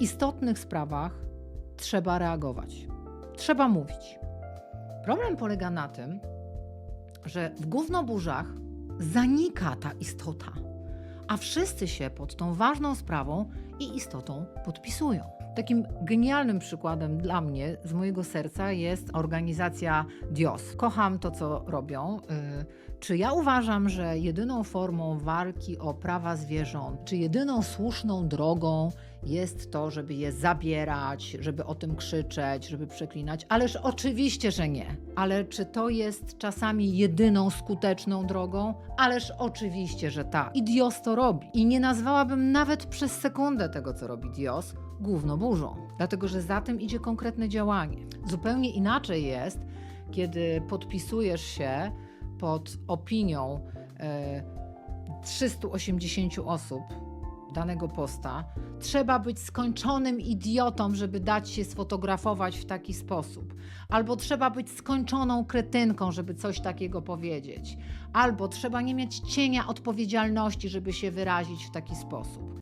Istotnych sprawach trzeba reagować. Trzeba mówić. Problem polega na tym, że w gównoburzach zanika ta istota, a wszyscy się pod tą ważną sprawą i istotą podpisują. Takim genialnym przykładem dla mnie, z mojego serca, jest organizacja DIOS. Kocham to, co robią. Yy, Czy ja uważam, że jedyną formą walki o prawa zwierząt, czy jedyną słuszną drogą jest to, żeby je zabierać, żeby o tym krzyczeć, żeby przeklinać? Ależ oczywiście, że nie. Ale czy to jest czasami jedyną skuteczną drogą? Ależ oczywiście, że tak. I Dios to robi. I nie nazwałabym nawet przez sekundę tego, co robi Dios, gówno burzą. Dlatego, że za tym idzie konkretne działanie. Zupełnie inaczej jest, kiedy podpisujesz się pod opinią e, 380 osób danego posta, trzeba być skończonym idiotą, żeby dać się sfotografować w taki sposób. Albo trzeba być skończoną kretynką, żeby coś takiego powiedzieć. Albo trzeba nie mieć cienia odpowiedzialności, żeby się wyrazić w taki sposób.